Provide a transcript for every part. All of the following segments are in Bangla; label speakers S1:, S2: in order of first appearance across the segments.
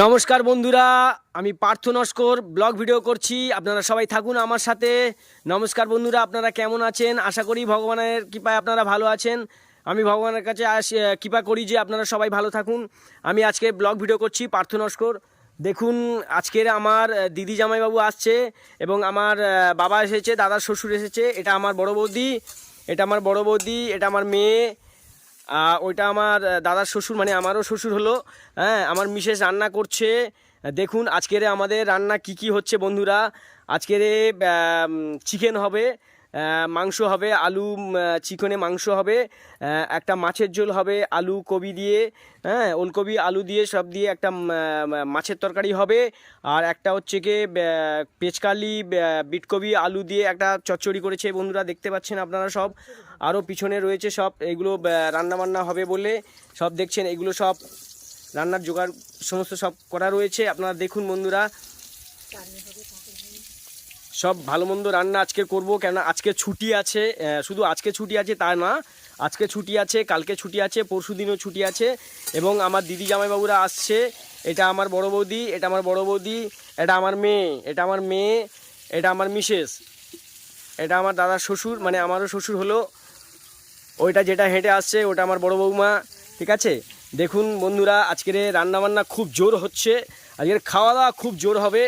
S1: নমস্কার বন্ধুরা, আমি পার্থ নস্কর, ব্লগ ভিডিও করছি, আপনারা সবাই থাকুন আমার সাথে। নমস্কার বন্ধুরা, আপনারা কেমন আছেন? আশা করি ভগবানের কৃপায় আপনারা ভালো আছেন। আমি ভগবানের কাছে কৃপা করি যে আপনারা সবাই ভালো থাকুন। আমি আজকে ব্লগ ভিডিও করছি পার্থ নস্কর। দেখুন, আজকের আমার দিদি জামাইবাবু আসছে এবং আমার বাবা এসেছে, দাদার শ্বশুর এসেছে। এটা আমার বড় বৌদি, এটা আমার বড় বৌদি, এটা আমার মেয়ে ওইটা আমার দাদার শ্বশুর মানে আমারও শ্বশুর হলো। হ্যাঁ আমার মিসেস রান্না করছে। দেখুন, আজকের আমাদের রান্না কি কি হচ্ছে বন্ধুরা। আজকের চিকেন হবে। মাংস হবে, আলু চিকেনে মাংস হবে একটা মাছের ঝোল হবে, আলু কবি দিয়ে হ্যাঁ ওলকবি আলু দিয়ে সব দিয়ে একটা মাছের তরকারি হবে। আর একটা হচ্ছে কি পেঁচকালি বিটকবি আলু দিয়ে একটা চচ্চড়ি করেছে বন্ধুরা, দেখতে পাচ্ছেন আপনারা সব। আরও পিছনে রয়েছে সব, এগুলো রান্না বান্না হবে বলে সব দেখছেন, এগুলো সব রান্নার জোগাড়, সমস্ত সব করা রয়েছে। আপনারা দেখুন বন্ধুরা। সব ভালো মন্দ রান্না আজকে করব, কেন আজকে ছুটি আছে শুধু আজকে ছুটি আছে তা না, আজকে ছুটি আছে, কালকে ছুটি আছে, পরশু দিনও ছুটি আছে এবং আমার দিদি জামাইবাবুরা আসছে, এটা আমার বড় বৌদি, এটা আমার বড় বৌদি, এটা আমার মেয়ে, এটা আমার মেয়ে, এটা আমার মিসেস, এটা আমার দাদার শ্বশুর মানে আমারও শ্বশুর হলো, ওইটা যেটা হেঁটে আসছে, ওটা আমার বড় বৌমা, ঠিক আছে? দেখুন বন্ধুরা, আজকের রান্নাবান্না খুব জোর হচ্ছে, আজকের খাওয়া দাওয়া খুব জোর হবে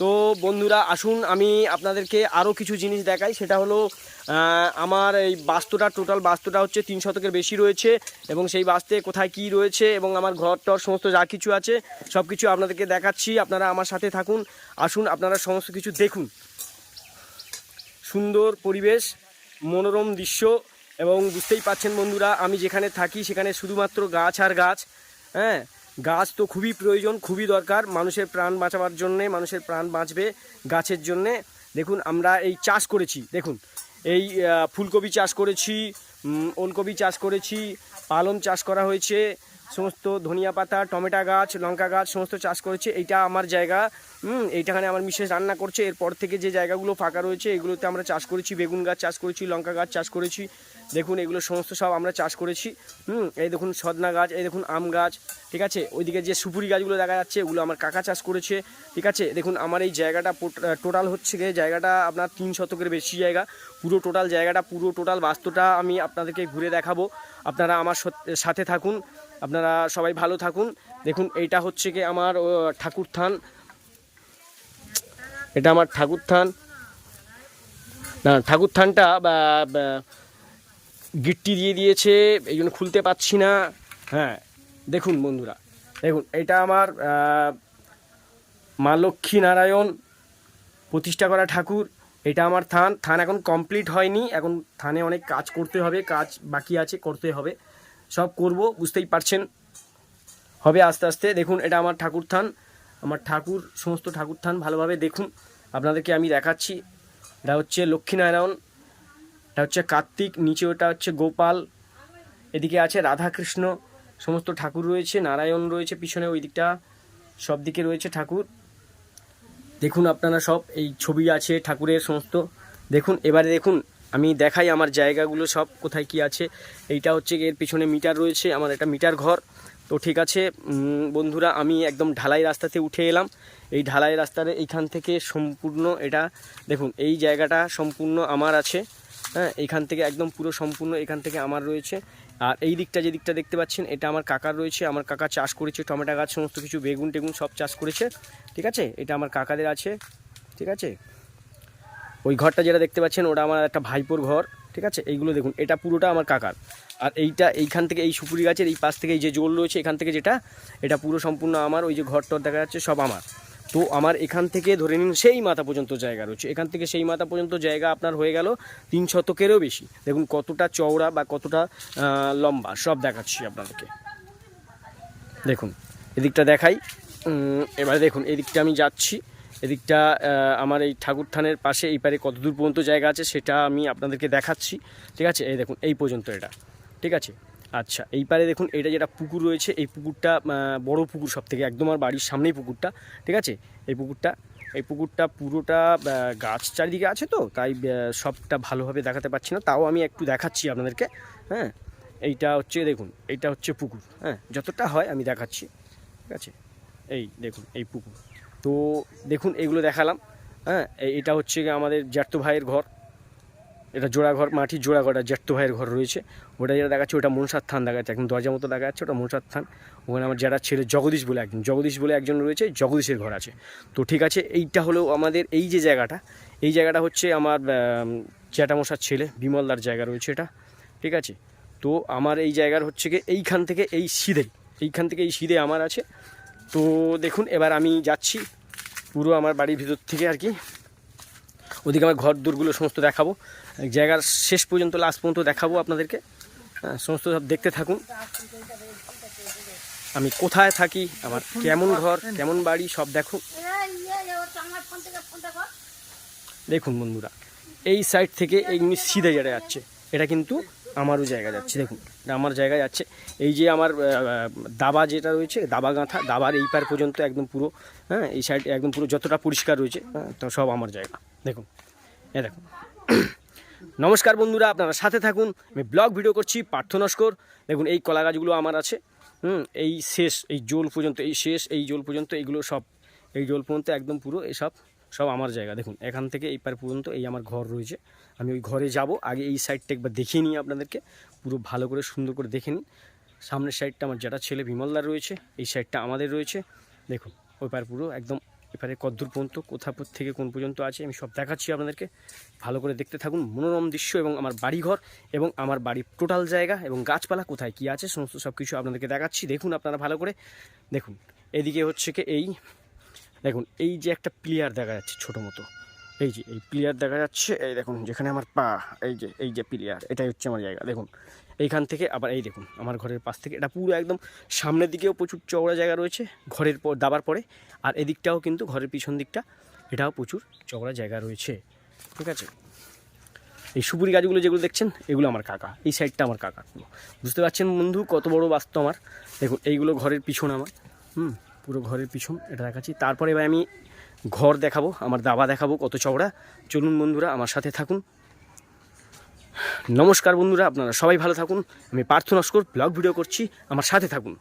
S1: তো বন্ধুরা, আসুন আমি আপনাদেরকে আরও কিছু জিনিস দেখাই। সেটা হলো আমার এই বাস্তুটা টোটাল বাস্তুটা হচ্ছে তিন শতকের বেশি রয়েছে এবং সেই বাস্তে কোথায় কি রয়েছে এবং আমার ঘর, টর সমস্ত যা কিছু আছে সব কিছু আপনাদেরকে দেখাচ্ছি। আপনারা আমার সাথে থাকুন, আসুন, আপনারা সমস্ত কিছু দেখুন। সুন্দর পরিবেশ, মনোরম দৃশ্য এবং বুঝতেই পাচ্ছেন বন্ধুরা, আমি যেখানে থাকি সেখানে শুধুমাত্র গাছ আর গাছ হ্যাঁ? গাছ তো খুবই প্রয়োজন, খুবই দরকার মানুষের প্রাণ বাঁচাবার জন্যে, মানুষের প্রাণ বাঁচবে গাছের জন্যে। দেখুন, আমরা এই চাষ করেছি, দেখুন। এই ফুলকপি চাষ করেছি ওলকপি চাষ করেছি, পালং চাষ করা হয়েছে, সমস্ত ধনিয়া পাতা, টমেটো গাছ, লঙ্কা গাছ, সমস্ত চাষ করেছে। এইটা আমার জায়গা হুম এইটাখানে আমার মিসেস রান্না করছে। এরপর থেকে যে জায়গাগুলো ফাঁকা রয়েছে, এগুলোতে আমরা চাষ করেছি, বেগুন গাছ চাষ করেছি, লঙ্কা গাছ চাষ করেছি। দেখুন এগুলো সমস্ত সব আমরা চাষ করেছি। হুম, এই দেখুন সদনা গাছ, এই দেখুন আম গাছ, ঠিক আছে? ওইদিকে যে সুপুরি গাছগুলো দেখা যাচ্ছে ওগুলো আমার কাকা চাষ করেছে, ঠিক আছে? দেখুন আমার এই জায়গাটা টোটাল হচ্ছে গিয়ে জায়গাটা আপনার তিন শতকের বেশি জায়গা। পুরো টোটাল জায়গাটা, পুরো টোটাল বাস্তুটা আমি আপনাদেরকে ঘুরে দেখাবো। আপনারা আমার সাথে থাকুন, আপনারা সবাই ভালো থাকুন। দেখুন এইটা হচ্ছে কি আমার ঠাকুর থান। এটা আমার ঠাকুর থান। না, ঠাকুর থানটা গিট্টি দিয়ে দিয়েছে, এই জন্য খুলতে পাচ্ছি না। হ্যাঁ দেখুন বন্ধুরা, দেখুন, এটা আমার মা লক্ষ্মী নারায়ণ প্রতিষ্ঠা করা ঠাকুর, এটা আমার থান। থান এখন কমপ্লিট হয়নি, এখন থানে অনেক কাজ করতে হবে, কাজ বাকি আছে, করতে হবে। সব করব, বুঝতেই পারছেন। হবে আস্তে আস্তে, দেখুন, এটা আমার ঠাকুর থান। আমার ঠাকুর, সমস্ত ঠাকুর থান ভালোভাবে দেখুন। আপনাদেরকে আমি দেখাচ্ছি। এটা হচ্ছে লক্ষ্মীনারায়ণ এটা হচ্ছে কার্তিক, নিচে ওটা হচ্ছে গোপাল, এদিকে আছে রাধাকৃষ্ণ, সমস্ত ঠাকুর রয়েছে, নারায়ণ রয়েছে পিছনে ওই দিকটা সব দিকে রয়েছে ঠাকুর। দেখুন আপনারা সব, এই ছবি আছে ঠাকুরের সমস্ত। দেখুন, এবারে দেখুন, আমি দেখাই আমার জায়গাগুলো সব, কোথায় কি আছে। এইটা হচ্ছে এর পিছনে মিটার রয়েছে, আমার একটা মিটার ঘর। তো ঠিক আছে বন্ধুরা, আমি একদম ঢালাই রাস্তাতে উঠে এলাম। এই ঢালাই রাস্তার এইখান থেকে সম্পূর্ণ এটা, দেখুন, এই জায়গাটা সম্পূর্ণ আমার আছে। হ্যাঁ এইখান থেকে একদম পুরো সম্পূর্ণ এখান থেকে আমার রয়েছে। আর এই দিকটা যে দিকটা দেখতে পাচ্ছেন, এটা আমার কাকার রয়েছে। আমার কাকা চাষ করেছে, টমেটো গাছ, সমস্ত কিছু, বেগুন টেগুন সব চাষ করেছে। ঠিক আছে? এটা আমার কাকাদের আছে। ঠিক আছে? ওই ঘরটা যেটা দেখতে পাচ্ছেন, ওটা আমার একটা ভাইপোর ঘর। ঠিক আছে? এইগুলো দেখুন, এটা পুরোটা আমার কাকার। আর এইটা, এইখান থেকে এই সুপুরি গাছের এই পাশ থেকে এই যে জোল রয়েছে, এখান থেকে যেটা, এটা পুরো সম্পূর্ণ আমার। ওই যে ঘর টর দেখা যাচ্ছে, সব আমার। তো আমার এখান থেকে ধরে নিন সেই মাথা পর্যন্ত জায়গা রয়েছে। এখান থেকে সেই মাথা পর্যন্ত জায়গা আপনার হয়ে গেল তিন শতকেরও বেশি। দেখুন কতটা চওড়া বা কতটা লম্বা, সব দেখাচ্ছি আপনাদেরকে। দেখুন, এদিকটা দেখাই। এবারে দেখুন, এদিকটা আমি যাচ্ছি। এদিকটা আমার এই ঠাকুর থানের পাশে এই পারে কত দূর পর্যন্ত জায়গা আছে সেটা আমি আপনাদেরকে দেখাচ্ছি। ঠিক আছে? এই দেখুন, এই পর্যন্ত এটা। ঠিক আছে? আচ্ছা এই পারে দেখুন, এটা যেটা পুকুর রয়েছে, এই পুকুরটা বড় পুকুর সব থেকে একদম আমার বাড়ির সামনেই পুকুরটা, ঠিক আছে? এই পুকুরটা এই পুকুরটা পুরোটা গাছ চারিদিকে আছে তো, তাই সবটা ভালোভাবে দেখাতে পারছি না, তাও আমি একটু দেখাচ্ছি আপনাদেরকে হ্যাঁ? এইটা হচ্ছে, দেখুন, এইটা হচ্ছে পুকুর হ্যাঁ? যতটা হয় আমি দেখাচ্ছি, ঠিক আছে? এই দেখুন, এই পুকুর। তো দেখুন, এগুলো দেখালাম হ্যাঁ? এটা হচ্ছে আমাদের জ্যাঠতো ভাইয়ের ঘর এটা জোড়া ঘর মাটির জোড়া ঘর আর ভাইয়ের ঘর রয়েছে। ওটা যেটা দেখাচ্ছে ওটা মনসার থান দেখা যাচ্ছে একদম দরজা মতো দেখা যাচ্ছে ওটা মনসার থান। ওখানে আমার যারা ছেলে জগদীশ বলে একজন জগদীশ বলে একজন রয়েছে জগদীশের ঘর আছে। তো ঠিক আছে এইটা হলো আমাদের এই যে জায়গাটা এই জায়গাটা হচ্ছে আমার আম, জ্যাঠামশার ছেলে বিমলদার জায়গা রয়েছে এটা। ঠিক আছে? তো আমার এই জায়গার হচ্ছে গিয়ে এইখান থেকে এই সিধে এইখান থেকে এই সিধে আমার আছে। তো দেখুন এবার আমি যাচ্ছি পুরো আমার বাড়ির ভিতর থেকে আর কি। ওদিকে আমার ঘর দূরগুলো সমস্ত দেখাবো। জায়গার শেষ পর্যন্ত লাস্ট পর্যন্ত দেখাবো আপনাদেরকে। হ্যাঁ, সমস্ত সব দেখতে থাকুন। আমি কোথায় থাকি আমার কেমন ঘর কেমন বাড়ি সব দেখো। দেখুন বন্ধুরা এই সাইড থেকে এমনি সিধে জায়গা যাচ্ছে। এটা কিন্তু আমারও জায়গা যাচ্ছে দেখুন। এটা আমার জায়গা যাচ্ছে। এই যে আমার দাবা যেটা রয়েছে দাবা গাঁথা দাবার এই পার পর্যন্ত একদম পুরো হ্যাঁ এই সাইড একদম পুরো যতটা পরিষ্কার রয়েছে হ্যাঁ তো সব আমার জায়গা। দেখুন এ দেখুন। নমস্কার বন্ধুরা, আপনারা সাথে থাকুন। আমি ব্লগ ভিডিও করছি, পার্থ নস্কর। দেখুন, এই কলা গাছগুলো আমার আছে। হুম, এই শেষ, এই জোল পর্যন্ত, এই শেষ, এই জোল পর্যন্ত, এইগুলো সব, এই জোল পর্যন্ত একদম পুরো এসব সব আমার জায়গা। দেখুন, এখান থেকে এই পার পর্যন্ত এই আমার ঘর রয়েছে। আমি ওই ঘরে যাব, আগে এই সাইডটা একবার দেখিয়ে নিই আপনাদেরকে। পুরো ভালো করে, সুন্দর করে দেখে নিন। সামনের সাইডটা আমার যেটা ছেলে বিমলদার রয়েছে, এই সাইডটা আমাদের রয়েছে। দেখুন, ওই পার পুরো একদম এপারে কদ্দূর পর্যন্ত, কোথা থেকে কোন পর্যন্ত আছে, আমি সব দেখাচ্ছি আপনাদেরকে। ভালো করে দেখতে থাকুন, মনোরম দৃশ্য এবং আমার বাড়িঘর এবং আমার বাড়ির টোটাল জায়গা এবং গাছপালা কোথায়, কি আছে, সমস্ত সব কিছু আপনাদেরকে দেখাচ্ছি। দেখুন আপনারা ভালো করে। দেখুন, এদিকে হচ্ছে কি এই, দেখুন, এই যে একটা প্লেয়ার দেখা যাচ্ছে ছোটো মতো। এই যে, এই প্লেয়ার দেখা যাচ্ছে, এই দেখুন, যেখানে আমার পা, এই যে এই যে প্লেয়ার এটাই হচ্ছে আমার জায়গা, দেখুন। এইখান থেকে আবার এই দেখুন, আমার ঘরের পাশ থেকে, এটা পুরো একদম সামনের দিকেও প্রচুর চওড়া জায়গা রয়েছে, ঘরের পর, দাবার পরে, আর এদিকটাও কিন্তু ঘরের পিছন দিকটা, এটাও প্রচুর চওড়া জায়গা রয়েছে, ঠিক আছে? এই সুপুরি গাছগুলো যেগুলো দেখছেন, এগুলো আমার কাকা, এই সাইডটা আমার কাকা বুঝতে পারছেন বন্ধু কত বড় বাস্তব আমার? দেখুন, এইগুলো ঘরের পিছন আমার, হুম, পুরো ঘরের পিছন, এটা দেখাচ্ছি। তারপরে এবার আমি ঘর দেখাবো, আমার দাবা দেখাবো কত চওড়া। চলুন বন্ধুরা, আমার সাথে থাকুন। নমস্কার বন্ধুরা, আপনারা সবাই ভালো থাকুন। আমি পার্থ নস্কর, ব্লগ ভিডিও করছি, আমার সাথে থাকুন।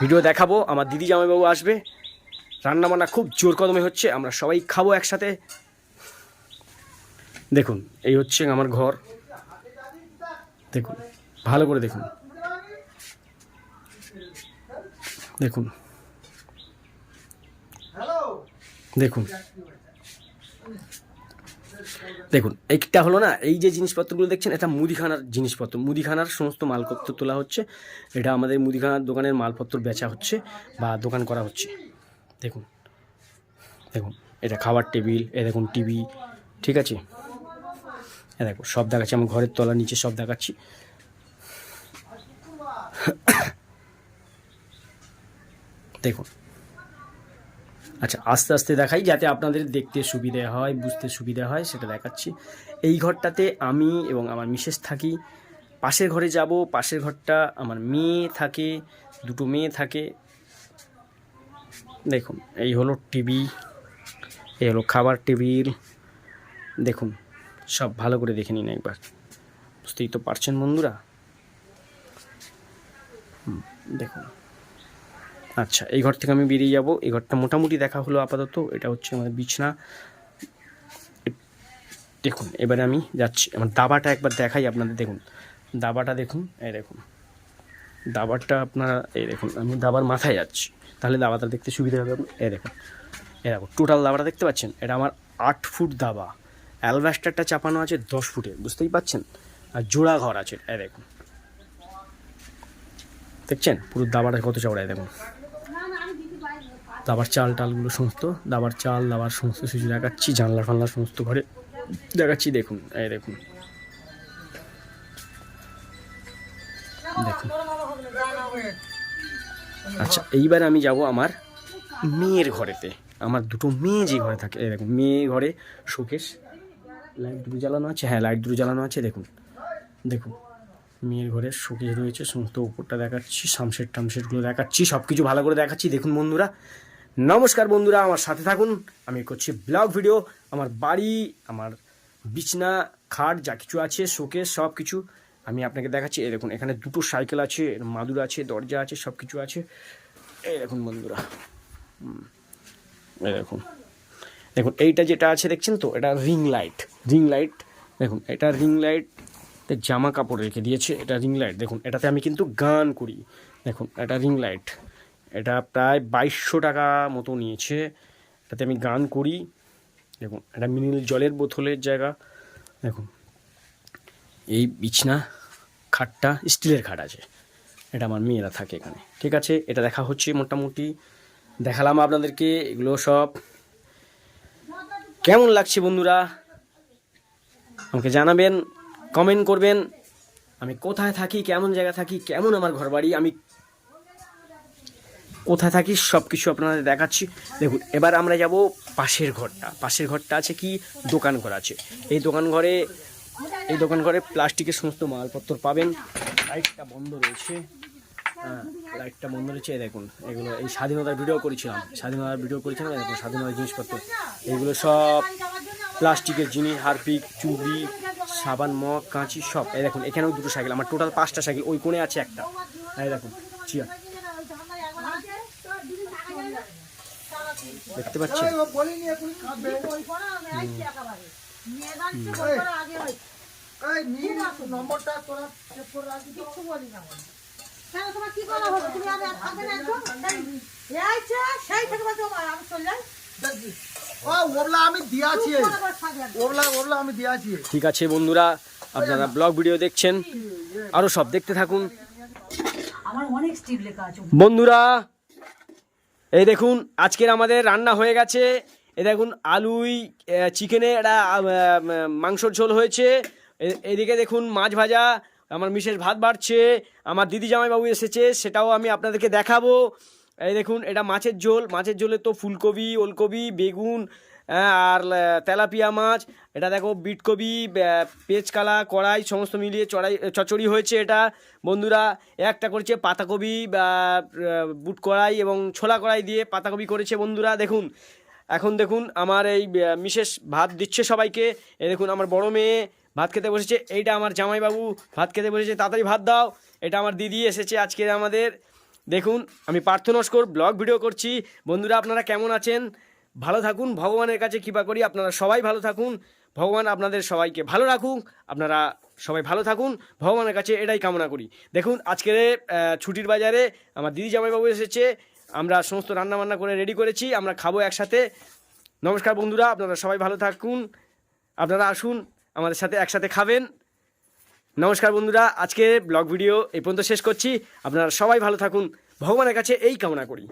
S1: ভিডিও দেখাবো, আমার দিদি জামাইবাবু আসবে। রান্নাবান্না খুব জোর কদমে হচ্ছে, আমরা সবাই খাব একসাথে। দেখুন, এই হচ্ছে আমার ঘর। দেখুন, ভালো করে দেখুন। দেখুন দেখুন। দেখুন, এইটা হলো না, এই যে জিনিসপত্রগুলো দেখছেন, এটা মুদিখানার জিনিসপত্র। মুদিখানার সমস্ত মালপত্র তোলা হচ্ছে। এটা আমাদের মুদিখানার দোকানের মালপত্র বেচা হচ্ছে বা দোকান করা হচ্ছে। দেখুন দেখুন, এটা খাবার টেবিল, এ দেখুন টিভি, ঠিক আছে? এ দেখো সব দেখাচ্ছি আমার ঘরের তলা নিচে সব দেখাচ্ছি। দেখুন আচ্ছা আস্তে আস্তে দেখাই যাতে আপনাদের দেখতে সুবিধা হয়, বুঝতে সুবিধা হয়, সেটা দেখাচ্ছি। এই ঘরটাতে আমি এবং আমার মিসেস থাকি। পাশের ঘরে যাব, পাশের ঘরটা আমার মেয়ে থাকে, দুটো মেয়ে থাকে। দেখুন, এই হলো টিভি এই হলো খাবার টেবিল। দেখুন, সব ভালো করে দেখে নিন একবার। বুঝতেই তো পারছেন বন্ধুরা? দেখুন। আচ্ছা এই ঘর থেকে আমি বেরিয়ে যাব। এই ঘরটা মোটামুটি দেখা হলো আপাতত। এটা হচ্ছে আমাদের বিছনা। দেখুন, এবারে আমি যাচ্ছি। আমার দাবাটা একবার দেখাই আপনাদের। দেখুন, দাবাটা দেখুন, এই দেখুন। দাবারটা আপনারা, এই দেখুন, আমি দাবার মাথায় যাচ্ছি। তাহলে দাবাটা দেখতে সুবিধা হবে এ দেখুন, এই দেখুন টোটাল দাবাটা দেখতে পাচ্ছেন? এটা আমার আট ফুট দাবা। অ্যালবাস্টারটা চাপানো আছে দশ ফুটে, বুঝতেই পাচ্ছেন? আর জোড়া ঘর আছে, এই দেখুন। দেখছেন? পুরো দাবাটা কত চওড়ায়, দেখুন। দাবার চাল টালগুলো সমস্ত, দাবার চাল, দাবার সমস্ত কিছু দেখাচ্ছি, জানলা ফানলা সমস্ত ঘরে দেখাচ্ছি, দেখুন, এই দেখুন। দেখুন। আচ্ছা এইবার আমি যাব আমার মেয়ের ঘরেতে। আমার দুটো মেয়ে যে ঘরে থাকে, এই দেখুন, মেয়ে ঘরে শোকেশ, লাইট দুটো জ্বালানো আছে হ্যাঁ লাইট দুটো জ্বালানো আছে, দেখুন। দেখুন, মেয়ের ঘরে শোকেশ রয়েছে, সমস্ত উপরটা দেখাচ্ছি সামসেট টামসেটগুলো দেখাচ্ছি সব কিছু ভালো করে দেখাচ্ছি, দেখুন বন্ধুরা। নমস্কার বন্ধুরা, আমার সাথে থাকুন। আমি করছি ব্লগ ভিডিও। আমার বাড়ি, আমার বিছনা, খাট, যা কিছু আছে, শোকেস সব কিছু আমি আপনাকে দেখাচ্ছি। এই দেখুন, এখানে দুটো সাইকেল আছে মাদুর আছে, দরজা আছে সব কিছু আছে। এই দেখুন বন্ধুরা এই দেখুন। দেখুন, এইটা যেটা আছে, দেখছেন তো, এটা রিং লাইট রিং লাইট দেখুন, এটা রিং লাইট জামা কাপড় রেখে দিয়েছে, এটা রিং লাইট দেখুন, এটাতে আমি কিন্তু গান করি। দেখুন, এটা রিং লাইট এটা প্রায় বাইশশো টাকা মতো নিয়েছে। এটাতে আমি গান করি। দেখুন, এটা মিনিল জলের বোতলের জায়গা। দেখুন, এই বিছনা খাটটা স্টিলের খাট আছে। এটা আমার মেয়েরা থাকে এখানে। ঠিক আছে, এটা দেখা হচ্ছে মোটামুটি। দেখালাম আপনাদেরকে, এগুলো সব। কেমন লাগছে বন্ধুরা? আমাকে জানাবেন, কমেন্ট করবেন। আমি কোথায় থাকি, কেমন জায়গা থাকি, কেমন আমার ঘরবাড়ি, আমি কোথায় থাকি সব কিছু আপনাদের দেখাচ্ছি। দেখুন, এবার আমরা যাব পাশের ঘরটা। পাশের ঘরটা আছে কি? দোকান ঘর আছে। এই দোকান ঘরে, এই দোকান ঘরে প্লাস্টিকের সমস্ত মালপত্র পাবেন। লাইটটা বন্ধ রয়েছে। হ্যাঁ লাইটটা বন্ধ রয়েছে। দেখুন, এগুলো, এই স্বাধীনতার ভিডিও করেছিলাম। স্বাধীনতার ভিডিও করেছিলাম দেখুন, স্বাধীনতার জিনিসপত্র। এগুলো সব প্লাস্টিকের জিনিস, হারপিক, চুবড়ি, সাবান, মগ, কাঁচি, সব। এই দেখুন, এখানেও দুটো সাইকেল। আমার টোটাল পাঁচটা সাইকেল, ওই কোণে আছে একটা। এই দেখুন, চিয়া। দেখতে
S2: দিয়াছি
S1: ঠিক আছে বন্ধুরা আপনারা ব্লগ ভিডিও দেখছেন। আরও সব দেখতে থাকুন।
S3: আমার অনেক স্টিল লেখা আছে।
S1: বন্ধুরা এই দেখুন, আজকের আমাদের রান্না হয়ে গেছে। এই দেখুন, আলুই চিকেনে এটা মাংসর ঝোল হয়েছে। এদিকে দেখুন, মাছ ভাজা, আমার মিসেস ভাত বাড়ছে, আমার দিদি জামাইবাবু এসেছে, সেটাও আমি আপনাদেরকে দেখাবো। এই দেখুন, এটা মাছের ঝোল, মাছের ঝোলে তো ফুলকপি, ওলকপি, বেগুন আর তেলাপিয়া মাছ এটা দেখো বিটকপি আহ, পেঁচকালা কড়াই সমস্ত মিলিয়ে চড়াই চচড়ি হয়েছে এটা। বন্ধুরা একটা করেছে পাতাকপি বা বুট কড়াই এবং ছোলা কড়াই দিয়ে পাতাকপি করেছে বন্ধুরা দেখুন। এখন দেখুন আমার এই মিসেস ভাত দিচ্ছে সবাইকে। এই দেখুন আমার বড় মেয়ে ভাত খেতে বসেছে। এইটা আমার জামাইবাবু ভাত খেতে বসেছে তাড়াতাড়ি ভাত দাও। এটা আমার দিদি এসেছে আজকে আমাদের। দেখুন আমি পার্থ নস্কর ব্লগ ভিডিও করছি। বন্ধুরা আপনারা কেমন আছেন? ভালো থাকুন, ভগবানের কাছে কৃপা করি, আপনারা সবাই ভালো থাকুন, ভগবান আপনাদের সবাইকে ভালো রাখুক, আপনারা সবাই ভালো থাকুন, ভগবানের কাছে এটাই কামনা করি। দেখুন, আজকের ছুটির বাজারে আমার দিদি জামাইবাবু এসেছে, আমরা সমস্ত রান্না বান্না করে রেডি করেছি, আমরা খাব একসাথে। নমস্কার বন্ধুরা, আপনারা সবাই ভালো থাকুন, আপনারা আসুন, আমাদের সাথে একসাথে খাবেন। নমস্কার বন্ধুরা, আজকে ব্লগ ভিডিও এই পর্যন্ত শেষ করছি, আপনারা সবাই ভালো থাকুন, ভগবানের কাছে এই কামনা করি।